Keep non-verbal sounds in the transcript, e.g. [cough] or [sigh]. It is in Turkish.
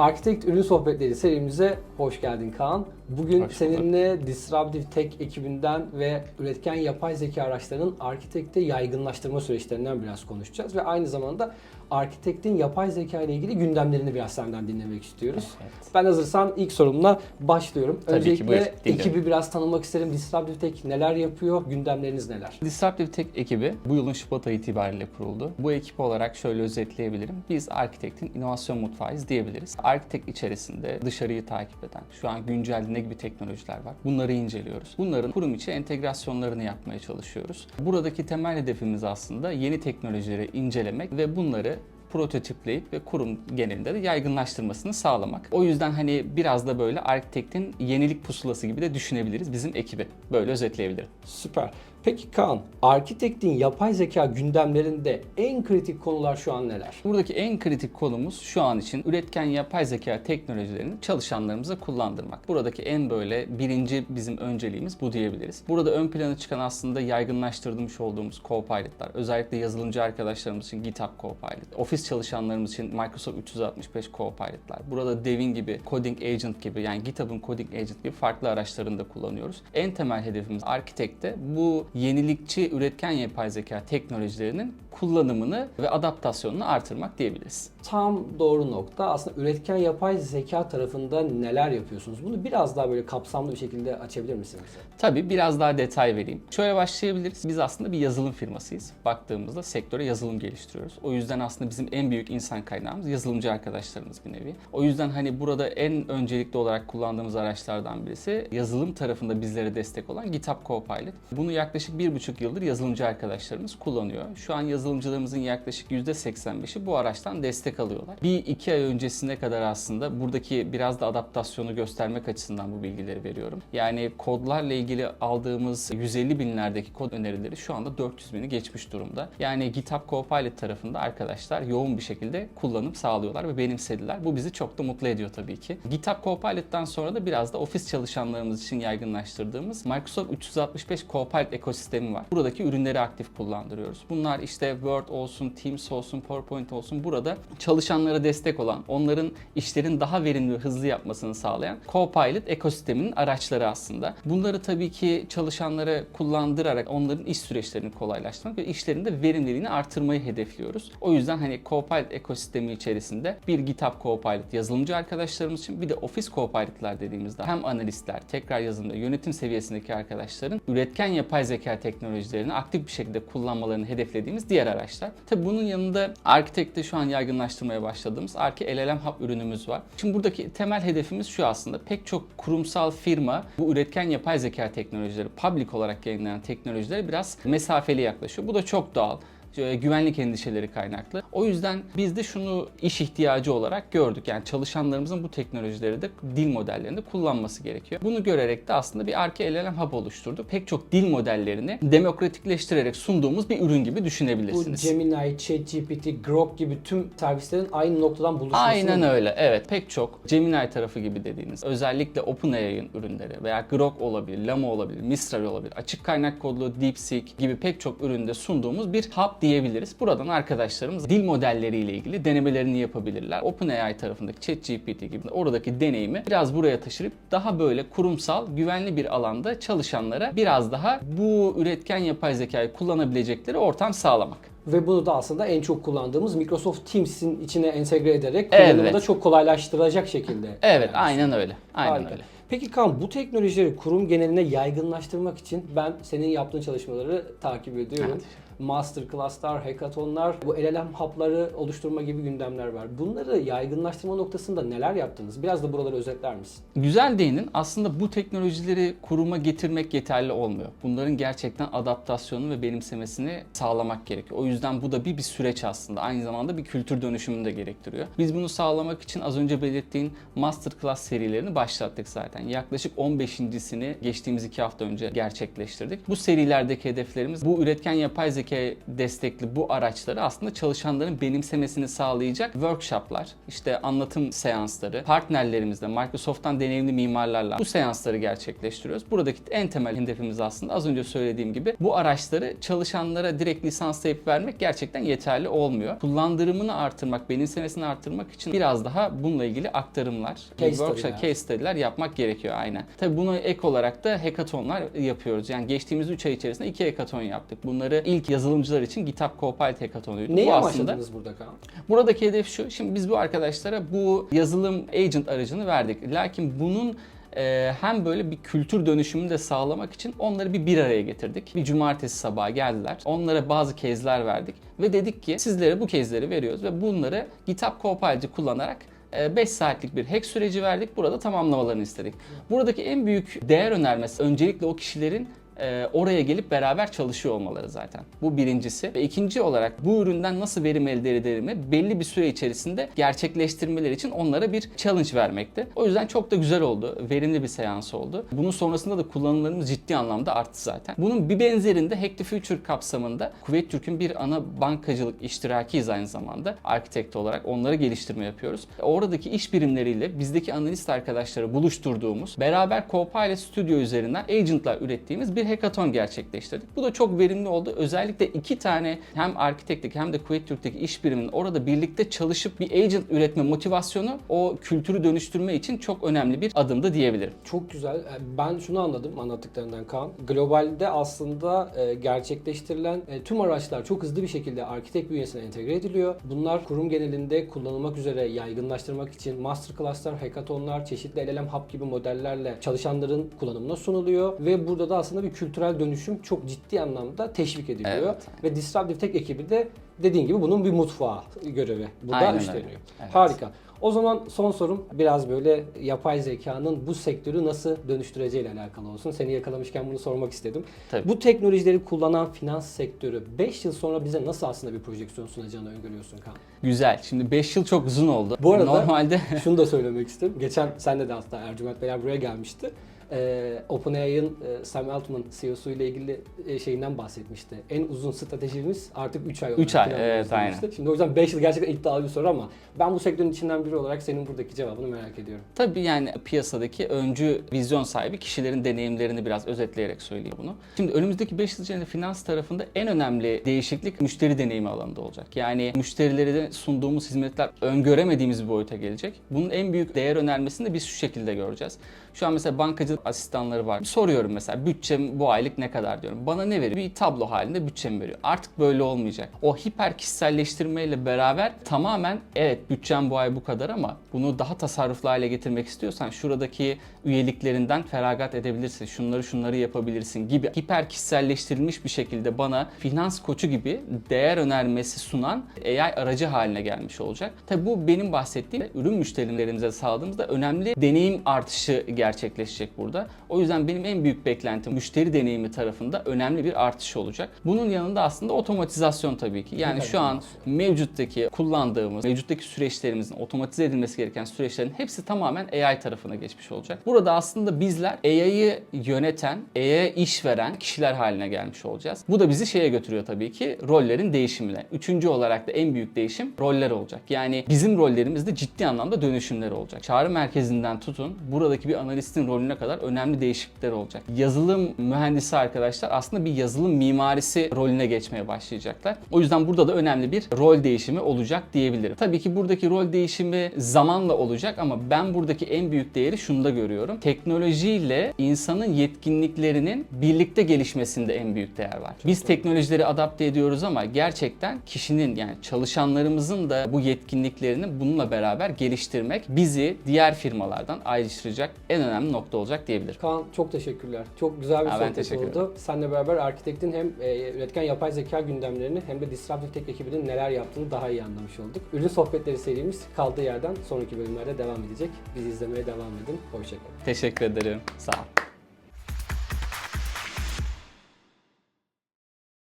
Architect Ürün Sohbetleri serimize hoş geldin Kaan. Bugün Hoş seninle Disruptive Tech ekibinden ve üretken yapay zeka araçlarının Architect'te yaygınlaştırma süreçlerinden biraz konuşacağız. Ve aynı zamanda Architect'in yapay zeka ile ilgili gündemlerini biraz senden dinlemek istiyoruz. Evet. Ben hazırsan ilk sorumla başlıyorum. Tabii ki, Öncelikle buyur, dinliyorum. ekibi biraz tanımak isterim. Disruptive Tech neler yapıyor? Gündemleriniz neler? Disruptive Tech ekibi bu yılın Şubat ayı itibariyle kuruldu. Bu ekip olarak şöyle özetleyebilirim. Biz Architect'in inovasyon mutfağıyız diyebiliriz. Architect içerisinde dışarıyı takip eden, şu an güncelde ne gibi teknolojiler var? Bunları inceliyoruz. Bunların kurum içi entegrasyonlarını yapmaya çalışıyoruz. Buradaki temel hedefimiz aslında yeni teknolojileri incelemek ve bunları prototipleyip ve kurum genelinde de yaygınlaştırmasını sağlamak. O yüzden hani biraz da böyle Architect'in yenilik pusulası gibi de düşünebiliriz bizim ekibi. Böyle özetleyebilirim. Süper. Peki Kaan, Architect'in yapay zeka gündemlerinde en kritik konular şu an neler? Buradaki en kritik konumuz şu an için üretken yapay zeka teknolojilerini çalışanlarımıza kullandırmak. Buradaki en böyle birinci bizim önceliğimiz bu diyebiliriz. Burada ön plana çıkan aslında yaygınlaştırmış olduğumuz Copilot'lar. Özellikle yazılımcı arkadaşlarımız için GitHub Copilot. Ofis çalışanlarımız için Microsoft 365 Copilot'lar. Burada Devin gibi, Coding Agent gibi yani GitHub'ın Coding Agent gibi farklı araçlarını da kullanıyoruz. En temel hedefimiz Architect'te bu yenilikçi üretken yapay zeka teknolojilerinin kullanımını ve adaptasyonunu artırmak diyebiliriz. Tam doğru nokta. Aslında üretken yapay zeka tarafında neler yapıyorsunuz? Bunu biraz daha böyle kapsamlı bir şekilde açabilir misiniz? Tabii biraz daha detay vereyim. Şöyle başlayabiliriz. Biz aslında bir yazılım firmasıyız. Baktığımızda sektöre yazılım geliştiriyoruz. O yüzden aslında bizim en büyük insan kaynağımız yazılımcı arkadaşlarımız bir nevi. O yüzden hani burada en öncelikli olarak kullandığımız araçlardan birisi yazılım tarafında bizlere destek olan GitHub Copilot. Bunu yaklaşık bir buçuk yıldır yazılımcı arkadaşlarımız kullanıyor. Şu an yazılımcılarımızın yaklaşık %85'i bu araçtan destek alıyorlar. Bir iki ay öncesine kadar aslında buradaki biraz da adaptasyonu göstermek açısından bu bilgileri veriyorum. Yani kodlarla ilgili aldığımız 150 binlerdeki kod önerileri şu anda 400 bini geçmiş durumda. Yani GitHub Copilot tarafında arkadaşlar yoğun bir şekilde kullanım sağlıyorlar ve benimsediler. Bu bizi çok da mutlu ediyor tabii ki. GitHub Copilot'tan sonra da biraz da ofis çalışanlarımız için yaygınlaştırdığımız Microsoft 365 Copilot ekosistemi var. Buradaki ürünleri aktif kullandırıyoruz. Bunlar işte Word olsun, Teams olsun, PowerPoint olsun burada çalışanlara destek olan, onların işlerin daha verimli ve hızlı yapmasını sağlayan Copilot ekosisteminin araçları aslında. Bunları tabii ki çalışanlara kullandırarak onların iş süreçlerini kolaylaştırmak ve işlerinde verimliliğini artırmayı hedefliyoruz. O yüzden hani Copilot ekosistemi içerisinde bir GitHub Copilot yazılımcı arkadaşlarımız için bir de Office Copilot'lar dediğimizde hem analistler, tekrar yazılımda yönetim seviyesindeki arkadaşların üretken yapay zeka teknolojilerini aktif bir şekilde kullanmalarını hedeflediğimiz diğer araçlar. Tabii bunun yanında Architect'te şu an yaygınlaştırmaya başladığımız Arki LLM Hub ürünümüz var. Şimdi buradaki temel hedefimiz şu aslında. Pek çok kurumsal firma bu üretken yapay zeka teknolojileri, public olarak yayınlanan teknolojilere biraz mesafeli yaklaşıyor. Bu da çok doğal güvenlik endişeleri kaynaklı. O yüzden biz de şunu iş ihtiyacı olarak gördük. Yani çalışanlarımızın bu teknolojileri de dil modellerinde kullanması gerekiyor. Bunu görerek de aslında bir Arke LLM Hub oluşturduk. Pek çok dil modellerini demokratikleştirerek sunduğumuz bir ürün gibi Bu düşünebilirsiniz. Gemini, ChatGPT, Grok gibi tüm servislerin aynı noktadan buluşması Aynen öyle. Evet. Pek çok Gemini tarafı gibi dediğiniz özellikle OpenAI'ın ürünleri veya Grok olabilir, Llama olabilir, Mistral olabilir, açık kaynak kodlu DeepSeek gibi pek çok üründe sunduğumuz bir hub diyebiliriz. Buradan arkadaşlarımız dil modelleriyle ilgili denemelerini yapabilirler. OpenAI tarafındaki ChatGPT gibi oradaki deneyimi biraz buraya taşırıp daha böyle kurumsal, güvenli bir alanda çalışanlara biraz daha bu üretken yapay zekayı kullanabilecekleri ortam sağlamak. Ve bunu da aslında en çok kullandığımız Microsoft Teams'in içine entegre ederek kullanımı Evet. da çok kolaylaştıracak şekilde. Evet, Yani aynen öyle. Aynen Harika. öyle. Peki Kaan bu teknolojileri kurum geneline yaygınlaştırmak için ben senin yaptığın çalışmaları takip ediyorum. Evet. Masterclass'lar, hackathonlar, bu LLM hub'ları oluşturma gibi gündemler var. Bunları yaygınlaştırma noktasında neler yaptınız? Biraz da buraları özetler misin? Güzel değinin aslında bu teknolojileri kuruma getirmek yeterli olmuyor. Bunların gerçekten adaptasyonu ve benimsemesini sağlamak gerekiyor. O yüzden bu da bir bir süreç aslında. Aynı zamanda bir kültür dönüşümünü de gerektiriyor. Biz bunu sağlamak için az önce belirttiğin Masterclass serilerini başlattık zaten. Yaklaşık 15.sini geçtiğimiz iki hafta önce gerçekleştirdik. Bu serilerdeki hedeflerimiz bu üretken yapay zeka zeka destekli bu araçları aslında çalışanların benimsemesini sağlayacak workshoplar, işte anlatım seansları, partnerlerimizle, Microsoft'tan deneyimli mimarlarla bu seansları gerçekleştiriyoruz. Buradaki en temel hedefimiz aslında az önce söylediğim gibi bu araçları çalışanlara direkt lisanslayıp vermek gerçekten yeterli olmuyor. Kullandırımını artırmak, benimsemesini artırmak için biraz daha bununla ilgili aktarımlar, Case workshop, case study'ler yapmak gerekiyor aynen. Tabii buna ek olarak da hackathonlar yapıyoruz. Yani geçtiğimiz 3 ay içerisinde 2 hackathon yaptık. Bunları ilk yazılımcılar için GitHub Copilot hackathonuydu. Neyi bu aslında burada Kaan? Buradaki hedef şu. Şimdi biz bu arkadaşlara bu yazılım agent aracını verdik. Lakin bunun e, hem böyle bir kültür dönüşümünü de sağlamak için onları bir bir araya getirdik. Bir cumartesi sabahı geldiler. Onlara bazı kezler verdik ve dedik ki sizlere bu kezleri veriyoruz ve bunları GitHub Copilot'ı kullanarak 5 saatlik bir hack süreci verdik. Burada tamamlamalarını istedik. Buradaki en büyük değer önermesi öncelikle o kişilerin e, oraya gelip beraber çalışıyor olmaları zaten. Bu birincisi. Ve ikinci olarak bu üründen nasıl verim elde edilirimi belli bir süre içerisinde gerçekleştirmeleri için onlara bir challenge vermekti. O yüzden çok da güzel oldu. Verimli bir seans oldu. Bunun sonrasında da kullanımlarımız ciddi anlamda arttı zaten. Bunun bir benzerinde Hack the Future kapsamında Kuveyt Türk'ün bir ana bankacılık iştirakiyiz aynı zamanda. Architect olarak onlara geliştirme yapıyoruz. Oradaki iş birimleriyle bizdeki analist arkadaşları buluşturduğumuz, beraber Copilot Studio üzerinden agentlar ürettiğimiz bir hackathon gerçekleştirdik. Bu da çok verimli oldu. Özellikle iki tane hem Architect'teki hem de Kuveyt Türk'teki iş biriminin orada birlikte çalışıp bir agent üretme motivasyonu o kültürü dönüştürme için çok önemli bir adımdı diyebilirim. Çok güzel. E, Ben şunu anladım anlattıklarından Kaan. Globalde aslında e, gerçekleştirilen e, tüm araçlar çok hızlı bir şekilde arkitek bünyesine entegre ediliyor. Bunlar kurum genelinde kullanılmak üzere yaygınlaştırmak için masterclasslar, hackathonlar, çeşitli LLM Hub gibi modellerle çalışanların kullanımına sunuluyor ve burada da aslında bir kültürel dönüşüm çok ciddi anlamda teşvik ediliyor. Evet. Ve Disruptive Tech ekibi de dediğin gibi bunun bir mutfağı görevi. Bu da üstleniyor. Evet. Harika. O zaman son sorum biraz böyle yapay zekanın bu sektörü nasıl dönüştüreceğiyle alakalı olsun. Seni yakalamışken bunu sormak istedim. Tabii. Bu teknolojileri kullanan finans sektörü 5 yıl sonra bize nasıl aslında bir projeksiyon sunacağını öngörüyorsun Kaan? Güzel. Şimdi 5 yıl çok uzun oldu. Bu arada- Normalde [laughs] Şunu da söylemek istedim. Geçen senle de hatta Ercüment Beyler buraya gelmişti. Ee, OpenAI'ın e, Sam Altman CEO'su ile ilgili e, şeyinden bahsetmişti. En uzun stratejimiz artık 3 ay olarak Üç ay, planlıyoruz evet, demişti. Şimdi o yüzden 5 yıl gerçekten iddialı bir soru ama ben bu sektörün içinden biri olarak senin buradaki cevabını merak ediyorum. Tabii yani piyasadaki öncü vizyon sahibi kişilerin deneyimlerini biraz özetleyerek söyleyeyim bunu. Şimdi önümüzdeki 5 yıl içerisinde finans tarafında en önemli değişiklik müşteri deneyimi alanında olacak. Yani müşterilere sunduğumuz hizmetler öngöremediğimiz bir boyuta gelecek. Bunun en büyük değer önermesini de biz şu şekilde göreceğiz. Şu an mesela bankacılık asistanları var. Soruyorum mesela bütçem bu aylık ne kadar diyorum. Bana ne veriyor? Bir tablo halinde bütçemi veriyor. Artık böyle olmayacak. O hiper kişiselleştirmeyle beraber tamamen evet bütçem bu ay bu kadar ama bunu daha tasarruflu hale getirmek istiyorsan şuradaki üyeliklerinden feragat edebilirsin. Şunları şunları yapabilirsin gibi hiper kişiselleştirilmiş bir şekilde bana finans koçu gibi değer önermesi sunan AI aracı haline gelmiş olacak. Tabi bu benim bahsettiğim ürün müşterilerimize sağladığımızda önemli deneyim artışı gerçekleşecek burada. O yüzden benim en büyük beklentim müşteri deneyimi tarafında önemli bir artış olacak. Bunun yanında aslında otomatizasyon tabii ki. Yani şu an mevcuttaki kullandığımız, mevcuttaki süreçlerimizin otomatize edilmesi gereken süreçlerin hepsi tamamen AI tarafına geçmiş olacak. Burada aslında bizler AI'yı yöneten, AI'ye iş veren kişiler haline gelmiş olacağız. Bu da bizi şeye götürüyor tabii ki rollerin değişimine. Üçüncü olarak da en büyük değişim roller olacak. Yani bizim rollerimizde ciddi anlamda dönüşümler olacak. Çağrı merkezinden tutun buradaki bir analistin rolüne kadar önemli değişiklikler olacak. Yazılım mühendisi arkadaşlar aslında bir yazılım mimarisi rolüne geçmeye başlayacaklar. O yüzden burada da önemli bir rol değişimi olacak diyebilirim. Tabii ki buradaki rol değişimi zamanla olacak ama ben buradaki en büyük değeri şunda görüyorum. Teknolojiyle insanın yetkinliklerinin birlikte gelişmesinde en büyük değer var. Biz teknolojileri adapte ediyoruz ama gerçekten kişinin yani çalışanlarımızın da bu yetkinliklerini bununla beraber geliştirmek bizi diğer firmalardan ayrıştıracak en önemli nokta olacak diyebilirim. Kaan çok teşekkürler. Çok güzel bir Ha, sohbet oldu. Seninle beraber Arkitek'in hem e, üretken yapay zeka gündemlerini hem de Disruptive Tech ekibinin neler yaptığını daha iyi anlamış olduk. Ürün sohbetleri serimiz kaldığı yerden sonraki bölümlerde devam edecek. Bizi izlemeye devam edin. Hoşçakalın. Teşekkür ederim. Sağ ol.